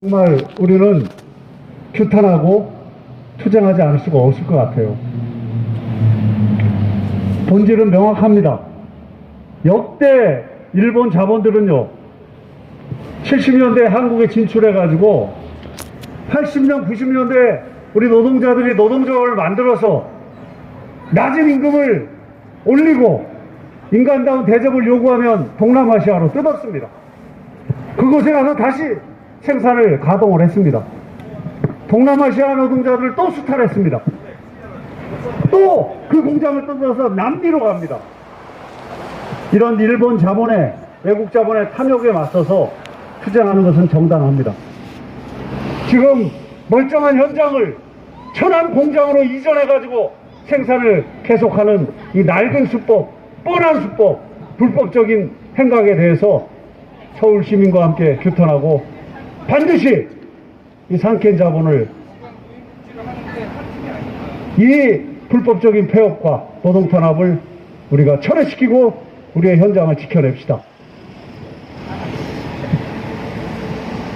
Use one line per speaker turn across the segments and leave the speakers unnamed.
정말 우리는 규탄하고 투쟁하지 않을 수가 없을 것 같아요. 본질은 명확합니다. 역대 일본 자본들은요, 70년대 한국에 진출해가지고 80년, 90년대 우리 노동자들이 노동조합을 만들어서 낮은 임금을 올리고 인간다운 대접을 요구하면 동남아시아로 뜯었습니다. 그곳에 가서 다시 생산을 가동을 했습니다. 동남아시아 노동자들을 또 수탈했습니다. 또 그 공장을 뜯어서 남미로 갑니다. 이런 일본 자본의 외국 자본의 탐욕에 맞서서 투쟁하는 것은 정당합니다. 지금 멀쩡한 현장을 천안 공장으로 이전해가지고 생산을 계속하는 이 낡은 수법, 뻔한 수법, 불법적인 행각에 대해서 서울 시민과 함께 규탄하고 반드시 이 상켄 자본을 이 불법적인 폐업과 노동 탄압을 우리가 철회시키고 우리의 현장을 지켜냅시다.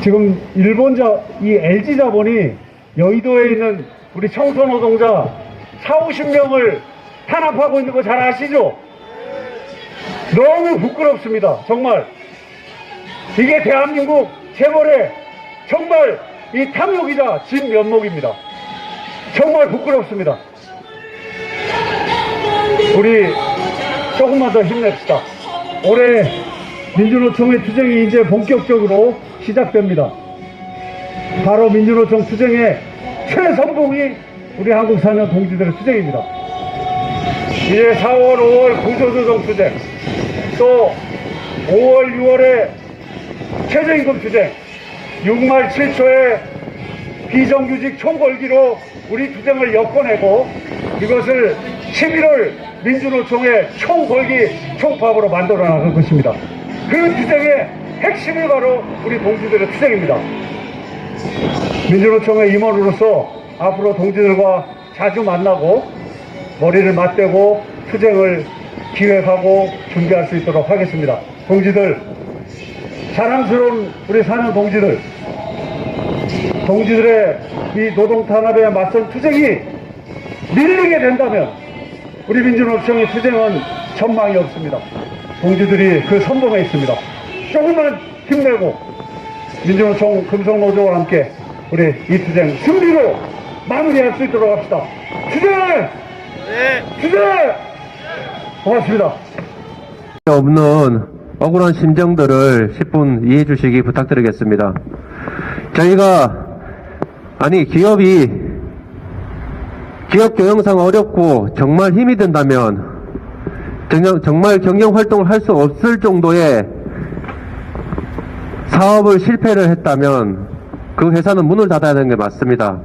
지금 일본 자 이 LG 자본이 여의도에 있는 우리 청소 노동자 4, 50명을 탄압하고 있는 거 잘 아시죠? 너무 부끄럽습니다. 정말 이게 대한민국 재벌의 정말 이 탐욕이자 진면목입니다. 정말 부끄럽습니다. 우리 조금만 더 힘냅시다. 올해 민주노총의 투쟁이 이제 본격적으로 시작됩니다. 바로 민주노총 투쟁의 최선봉이 우리 한국 사년 동지들의 투쟁입니다. 이제 4월, 5월 구조조정 투쟁, 또 5월, 6월에 최저임금 투쟁, 6말 7초의 비정규직 총궐기로 우리 투쟁을 엮어내고 이것을 11월 민주노총의 총궐기 총파업으로 만들어 나갈 것입니다. 그 투쟁의 핵심이 바로 우리 동지들의 투쟁입니다. 민주노총의 임원으로서 앞으로 동지들과 자주 만나고 머리를 맞대고 투쟁을 기획하고 준비할 수 있도록 하겠습니다. 동지들, 자랑스러운 우리 사는 동지들, 동지들의 이 노동 탄압에 맞선 투쟁이 밀리게 된다면 우리 민주노총의 투쟁은 전망이 없습니다. 동지들이 그 선봉에 있습니다. 조금만 힘내고 민주노총 금속노조와 함께 우리 이 투쟁 승리로 마무리할 수 있도록 합시다. 투쟁! 투쟁! 고맙습니다.
없는 억울한 심정들을 10분 이해해 주시기 부탁드리겠습니다. 저희가, 아니, 기업이, 기업 경영상 어렵고 정말 힘이 든다면, 정말, 경영 활동을 할 수 없을 정도의 사업을 실패를 했다면, 그 회사는 문을 닫아야 되는 게 맞습니다.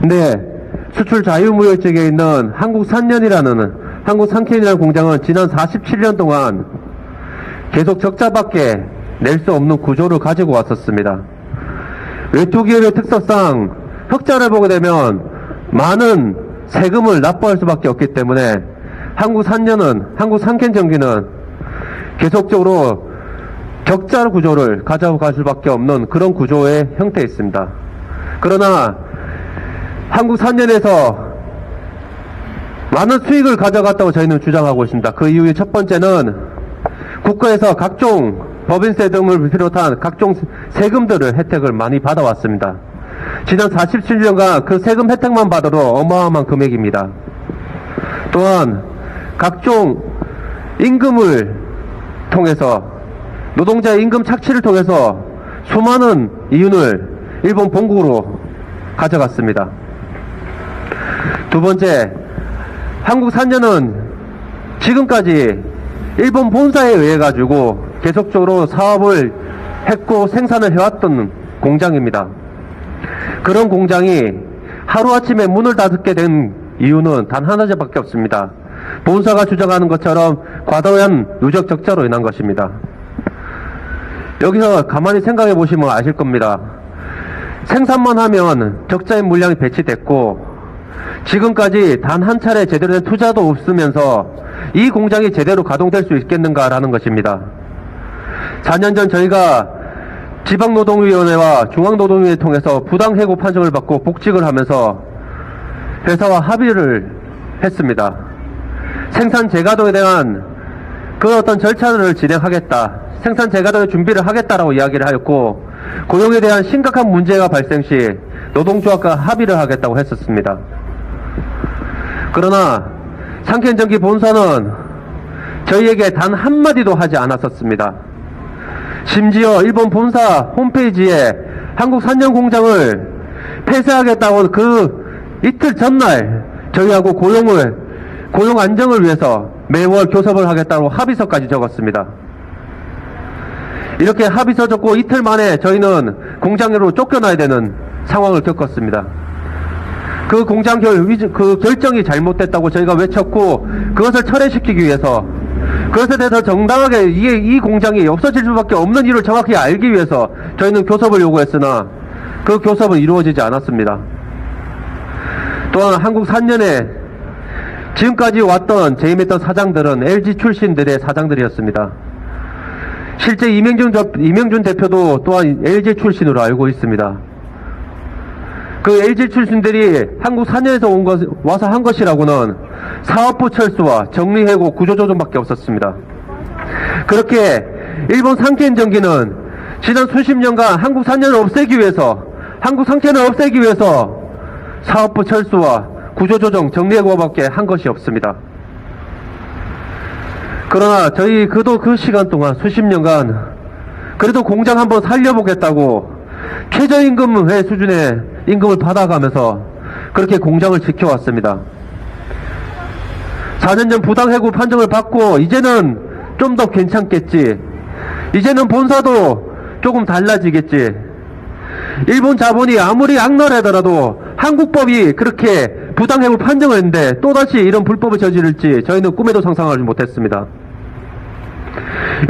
근데, 수출 자유무역 지역에 있는 한국산년이라는 한국 상켄이라는 공장은 지난 47년 동안 계속 적자밖에 낼 수 없는 구조를 가지고 왔었습니다. 외투 기업의 특성상 흑자를 보게 되면 많은 세금을 납부할 수밖에 없기 때문에 한국 산년은 한국 상켄전기는 계속적으로 적자 구조를 가져갈 수밖에 없는 그런 구조의 형태에 있습니다. 그러나 한국 산년에서 많은 수익을 가져갔다고 저희는 주장하고 있습니다. 그 이유의 첫 번째는 국가에서 각종 법인세 등을 비롯한 각종 세금들을 혜택을 많이 받아왔습니다. 지난 47년간 그 세금 혜택만 받아도 어마어마한 금액입니다. 또한 각종 임금을 통해서 노동자의 임금 착취를 통해서 수많은 이윤을 일본 본국으로 가져갔습니다. 두 번째, 한국 산녀는 지금까지 일본 본사에 의해 가지고 계속적으로 사업을 했고 생산을 해왔던 공장입니다. 그런 공장이 하루아침에 문을 닫게 된 이유는 단 하나밖에 없습니다. 본사가 주장하는 것처럼 과도한 누적 적자로 인한 것입니다. 여기서 가만히 생각해 보시면 아실 겁니다. 생산만 하면 적자인 물량이 배치됐고 지금까지 단 한 차례 제대로 된 투자도 없으면서 이 공장이 제대로 가동될 수 있겠는가라는 것입니다. 4년 전 저희가 지방노동위원회와 중앙노동위를 통해서 부당해고 판정을 받고 복직을 하면서 회사와 합의를 했습니다. 생산 재가동에 대한 그 어떤 절차를 진행하겠다. 생산 재가동의 준비를 하겠다라고 이야기를 하였고 고용에 대한 심각한 문제가 발생 시 노동조합과 합의를 하겠다고 했었습니다. 그러나 상켄전기 본사는 저희에게 단 한마디도 하지 않았었습니다. 심지어 일본 본사 홈페이지에 한국 산년 공장을 폐쇄하겠다고 그 이틀 전날 저희하고 고용을 고용 안정을 위해서 매월 교섭을 하겠다고 합의서까지 적었습니다. 이렇게 합의서 적고 이틀 만에 저희는 공장으로 쫓겨나야 되는 상황을 겪었습니다. 그 공장 결, 그 결정이 잘못됐다고 저희가 외쳤고 그것을 철회시키기 위해서 그것에 대해서 정당하게 이게 이 공장이 없어질 수밖에 없는 이유를 정확히 알기 위해서 저희는 교섭을 요구했으나 그 교섭은 이루어지지 않았습니다. 또한 한국 3년에 지금까지 왔던 재임했던 사장들은 LG 출신들의 사장들이었습니다. 실제 이명준, 저- 이명준 대표도 또한 LG 출신으로 알고 있습니다. 그 LG 출신들이 한국 산여에서 온 것, 와서 한 것이라고는 사업부 철수와 정리해고 구조조정밖에 없었습니다. 그렇게 일본 상케인 전기는 지난 수십 년간 한국 산여를 없애기 위해서 한국 상체를 없애기 위해서 사업부 철수와 구조조정 정리해고밖에 한 것이 없습니다. 그러나 저희 그도 그 시간 동안 수십 년간 그래도 공장 한번 살려보겠다고 최저임금 회 수준의 임금을 받아가면서 그렇게 공장을 지켜왔습니다. 4년 전 부당해고 판정을 받고 이제는 좀 더 괜찮겠지. 이제는 본사도 조금 달라지겠지. 일본 자본이 아무리 악랄하더라도 한국법이 그렇게 부당해고 판정을 했는데 또다시 이런 불법을 저지를지 저희는 꿈에도 상상하지 못했습니다.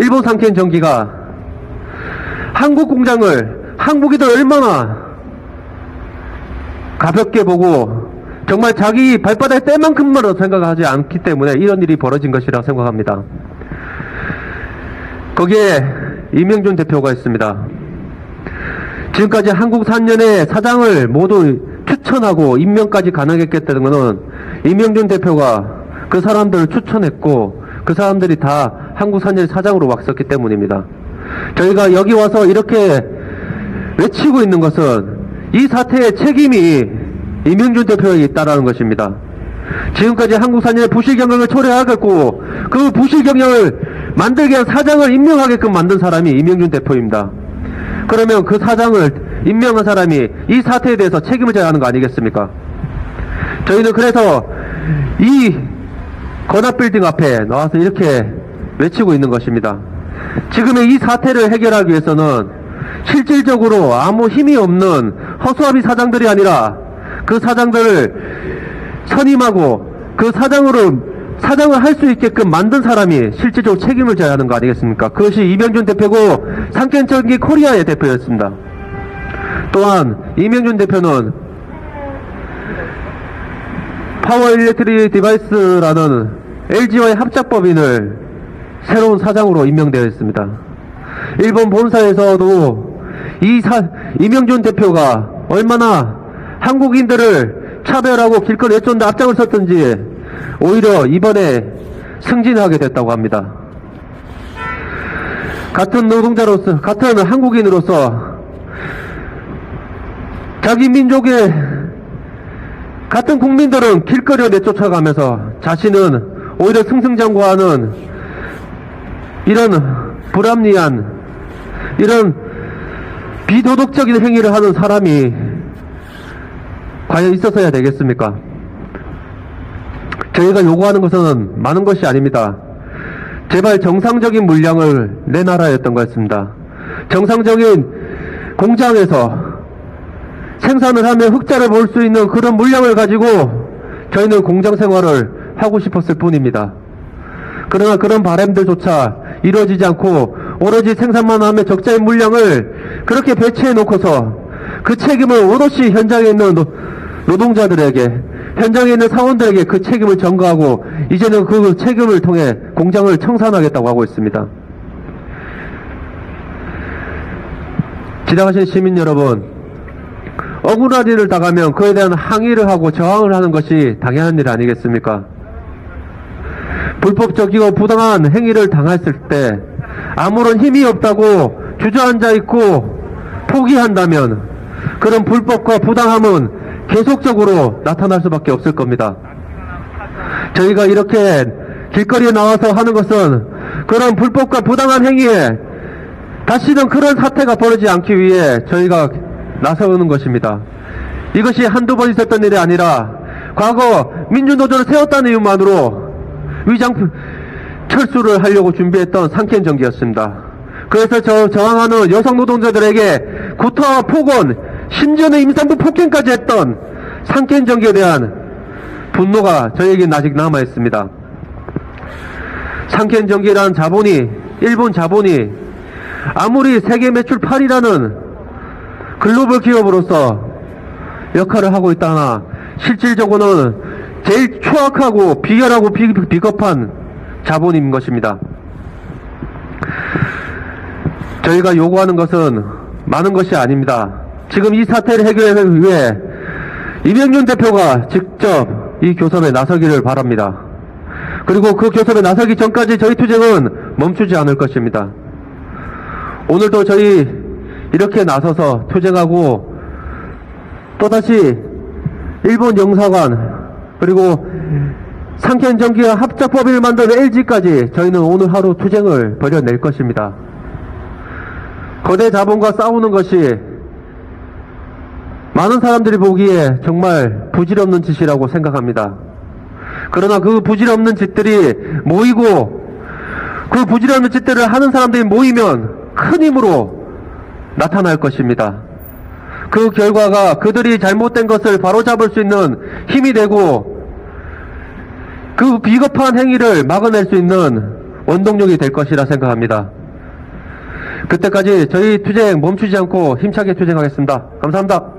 일본 상케인 전기가 한국 공장을 한국이들 얼마나 가볍게 보고 정말 자기 발바닥에 때만큼만 생각하지 않기 때문에 이런 일이 벌어진 것이라 생각합니다. 거기에 이명준 대표가 있습니다. 지금까지 한국 3년의 사장을 모두 추천하고 임명까지 가능했겠다는 것은 이명준 대표가 그 사람들을 추천했고 그 사람들이 다 한국 3년의 사장으로 왔었기 때문입니다. 저희가 여기 와서 이렇게 외치고 있는 것은 이 사태의 책임이 이명준 대표에게 있다라는 것입니다. 지금까지 한국 산인의 부실 경영을 초래하겠고 그 부실 경영을 만들게 한 사장을 임명하게끔 만든 사람이 이명준 대표입니다. 그러면 그 사장을 임명한 사람이 이 사태에 대해서 책임을 져야 하는 거 아니겠습니까? 저희는 그래서 이 건합빌딩 앞에 나와서 이렇게 외치고 있는 것입니다. 지금의 이 사태를 해결하기 위해서는 실질적으로 아무 힘이 없는 허수아비 사장들이 아니라 그 사장들을 선임하고 그 사장으로 사장을 할 수 있게끔 만든 사람이 실질적으로 책임을 져야 하는 거 아니겠습니까? 그것이 이명준 대표고 상견전기 코리아의 대표였습니다. 또한 이명준 대표는 파워 일렉트릭 디바이스라는 LG와의 합작법인을 새로운 사장으로 임명되어 있습니다. 일본 본사에서도 이 사, 이명준 대표가 얼마나 한국인들을 차별하고 길거리 내쫓는데 앞장을 섰던지 오히려 이번에 승진하게 됐다고 합니다. 같은 노동자로서, 같은 한국인으로서 자기 민족의 같은 국민들은 길거리에 내쫓아가면서 자신은 오히려 승승장구하는 이런 불합리한 이런 비도덕적인 행위를 하는 사람이 과연 있었어야 되겠습니까? 저희가 요구하는 것은 많은 것이 아닙니다. 제발 정상적인 물량을 내놔라였던 것입니다. 정상적인 공장에서 생산을 하며 흑자를 볼 수 있는 그런 물량을 가지고 저희는 공장 생활을 하고 싶었을 뿐입니다. 그러나 그런 바람들조차 이루어지지 않고 오로지 생산만 하며 적자의 물량을 그렇게 배치해 놓고서 그 책임을 오롯이 현장에 있는 노, 노동자들에게 현장에 있는 사원들에게 그 책임을 전가하고 이제는 그 책임을 통해 공장을 청산하겠다고 하고 있습니다. 지나가신 시민 여러분, 억울한 일을 당하면 그에 대한 항의를 하고 저항을 하는 것이 당연한 일 아니겠습니까? 불법적이고 부당한 행위를 당했을 때 아무런 힘이 없다고 주저앉아 있고 포기한다면 그런 불법과 부당함은 계속적으로 나타날 수밖에 없을 겁니다. 저희가 이렇게 길거리에 나와서 하는 것은 그런 불법과 부당한 행위에 다시는 그런 사태가 벌어지지 않기 위해 저희가 나서는 것입니다. 이것이 한두 번 있었던 일이 아니라 과거 민주노조를 세웠다는 이유만으로 위장 철수를 하려고 준비했던 상캔 정기였습니다. 그래서 저 저항하는 여성 노동자들에게 구타와 폭언, 심지어는 임산부 폭행까지 했던 상캔 정기에 대한 분노가 저에게는 아직 남아 있습니다. 상켄 전기라는 자본이 일본 자본이 아무리 세계 매출 8위라는 글로벌 기업으로서 역할을 하고 있다나 실질적으로는 제일 추악하고 비열하고 비, 비겁한 자본인 것입니다. 저희가 요구하는 것은 많은 것이 아닙니다. 지금 이 사태를 해결하기 위해 이병윤 대표가 직접 이 교섭에 나서기를 바랍니다. 그리고 그 교섭에 나서기 전까지 저희 투쟁은 멈추지 않을 것입니다. 오늘도 저희 이렇게 나서서 투쟁하고 또다시 일본 영사관 그리고 상켄 전기와 합작법인을 만든 LG까지 저희는 오늘 하루 투쟁을 벌여낼 것입니다. 거대 자본과 싸우는 것이 많은 사람들이 보기에 정말 부질없는 짓이라고 생각합니다. 그러나 그 부질없는 짓들이 모이고 그 부질없는 짓들을 하는 사람들이 모이면 큰 힘으로 나타날 것입니다. 그 결과가 그들이 잘못된 것을 바로잡을 수 있는 힘이 되고 그 비겁한 행위를 막아낼 수 있는 원동력이 될 것이라 생각합니다. 그때까지 저희 투쟁 멈추지 않고 힘차게 투쟁하겠습니다. 감사합니다.